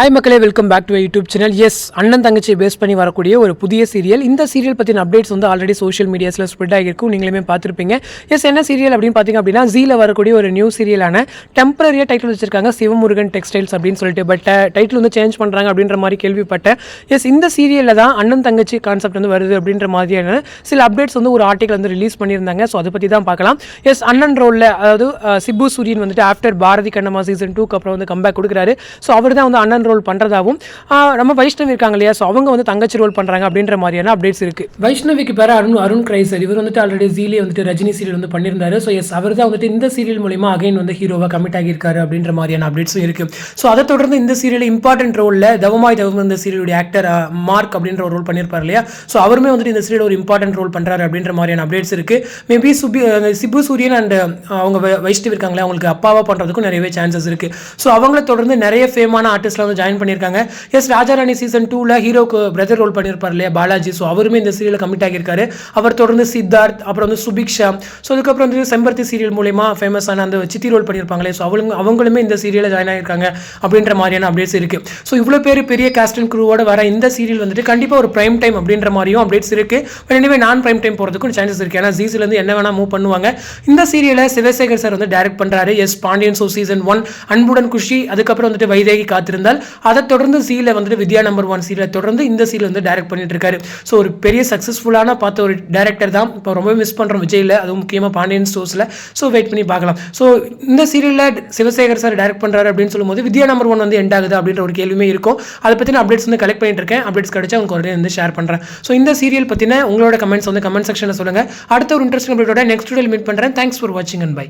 Hi மக்களே welcome back to YouTube channel S அண்ணன் தங்கச்சி பேஸ் பண்ணி வரக்கூடிய ஒரு புதிய சீரியல் இந்த சீரியல் பற்றின அப்டேட்ஸ் வந்து ஆல்ரெடி சோஷியல் மீடியாஸில் ஸ்ப்ரெட் ஆகிருக்கும் நீங்களுமே பார்த்துருப்பீங்க. எஸ் என்ன சீரியல் அப்படின்னு பார்த்தீங்க அப்படின்னா ஜீல வரக்கூடிய ஒரு நியூ சீரியலான டெம்பரரியாக டைட்டில் வச்சிருக்காங்க. சிவமுருகன் டெக்ஸ்டைல்ஸ் அப்படின்னு சொல்லிட்டு. பட் டைட்டில் வந்து சேஞ்ச் பண்ணுறாங்க அப்படின்ற மாதிரி கேள்விப்பட்டேன். எஸ் இந்த சீரியலில் தான் அண்ணன் தங்கச்சி கான்செப்ட் வந்து வருது அப்படின்ற மாதிரியான சில அப்டேட்ஸ் வந்து ஒரு ஆர்டிகல் வந்து ரிலீஸ் பண்ணியிருந்தாங்க. ஸோ அதை பற்றி தான் பார்க்கலாம். எஸ் அண்ணன் ரோலில் அதாவது சிபு சூரியன் வந்துட்டு ஆஃப்டர் பாரதி கண்ணம்மா சீசன் டூக்கு அப்புறம் வந்து கம்பேக் கொடுக்குறாரு. ஸோ அவர் தான் வந்து அண்ணன் ரோல் பண்ணுறதாகவும் நம்ம வைஷ்ணவி இருக்காங்க இல்லையா? ஸோ அவங்க வந்து தங்கச்சி ரோல் பண்ணுறாங்க அப்படின்ற மாதிரியான அப்டேட்ஸ் இருக்கு. வைஷ்ணவிக்கு பேர் அருண் அருண் கிரைசர் இவர் வந்துட்டு ஆல்ரெடி ஜீலே வந்துட்டு ரஜினி சீரியல் வந்து பண்ணியிருந்தாரு. ஸோ எஸ் அவர் தான் வந்துட்டு இந்த சீரியல் மூலிமா அகைன் வந்து ஹீரோவாக கமிட் ஆகியிருக்காரு அப்படின்ற மாதிரியான அப்டேட்ஸும் இருக்கு. ஸோ அதை தொடர்ந்து இந்த சீரியல் இம்பார்ட்டன்ட் ரோலில் தவமாய் தவம் இந்த சீரியலுடைய ஆக்டர் மார்க் அப்படின்ற ஒரு ரோல் பண்ணியிருப்பார் இல்லையா? ஸோ அவருமே வந்துட்டு இந்த சீரியல் ஒரு இம்பார்ட்டன்ட் ரோல் பண்ணுறாரு அப்படின்ற மாதிரியான அப்டேட்ஸ் இருக்கு. மேபி சுபி சிபு சூரியன் அண்ட் அவங்க வைஷ்ணவி இருக்காங்களே அவங்களுக்கு அப்பாவா பண்ணுறதுக்கும் நிறையவே சான்சஸ் இருக்கு. ஸோ அவங்கள தொடர்ந்து நிறைய ஃபேமான ஆர்டிஸ்ட்லாம் வந்து ஜாயின் பண்ணியிருக்காங்க. எஸ் ராஜாராணி சீசன் டூவில் ஹீரோக்கு பிரதர் ரோல் பண்ணியிருப்பார் இல்லையா பாலாஜி. ஸோ அவருமே இந்த சீரியலில் கமிட் ஆகியிருக்காரு. அவர் தொடர்ந்து சித்தார்த் அப்புறம் வந்து சுபிக்ஷா. ஸோ அதுக்கப்புறம் வந்து செம்பருத்தி சீரியல் மூலயமா ஃபேமஸான அந்த சித்தி ரோல் பண்ணியிருப்பாங்களே. ஸோ அவங்க அவங்களுமே இந்த சீரியலில் ஜாயின் ஆகியிருக்காங்க அப்படின்ற மாதிரியான அப்டேட்ஸ் இருக்குது ஸோ இவ்வளோ பேர் பெரிய கேஸ்ட் அண்ட் க்ரூவோட வர இந்த சீரியல் வந்துட்டு கண்டிப்பாக ஒரு ப்ரைம் டைம் அப்படின்ற மாதிரியும் அப்டேட்ஸ் இருக்குது பட் எனவே நான் ப்ரைம் டைம் போகிறதுக்கும் சான்சஸ் இருக்குது ஏன்னா ஜீஸ்ல என்ன வேணால் மூவ் பண்ணுவாங்க. இந்த சீரியலை சிவசேகர் சார் வந்து டைரக்ட் பண்ணுறாரு S Pandian show season one அன்புடன் குஷி அதுக்கப்புறம் வந்துட்டு வைதேகி காத்திருந்தால். அதை தொடர்ந்து சீல வந்துட்டு வித்யா நம்பர் ஒன் சீல தொடர்ந்து இந்த சீல வந்து டைரக்ட் பண்ணிட்டு இருக்காரு ஸோ ஒரு பெரிய சக்ஸஸ்ஃபுல்லான பார்த்த ஒரு டேரக்டர் தான். இப்போ ரொம்ப மிஸ் பண்றோம் விஜயில். அதுவும் முக்கியமாக பாண்டியன் ஸ்டோர்ஸில் ஸோ வெயிட் பண்ணி பார்க்கலாம். ஸோ இந்த சீரியலில் சிவசேகர் சார் டைரக்ட் பண்றாரு அப்படின்னு சொல்லும்போது வித்யா நம்பர் ஒன் வந்து எண்ட் ஆகுது அப்படின்ற ஒரு கேள்வியுமே இருக்கும். அதை பற்றின அப்டேட்ஸ் வந்து கலெக்ட் பண்ணிட்டு இருக்கேன் அப்டேட்ஸ் கிடைச்சா உங்களுக்கு உடனே வந்து ஷேர் பண்ணுறேன் ஸோ இந்த சீரியல் பற்றின உங்களோட கமெண்ட்ஸ் வந்து கமெண்ட் செக்ஷனில் சொல்லுங்கள் அடுத்த ஒரு இன்ட்ரெஸ்டிங் அப்டேட்டோட நெக்ஸ்ட் வீடியோ மீட் பண்ணுறேன் தேங்க்ஸ் ஃபார் வாட்சிங் அண்ட் பை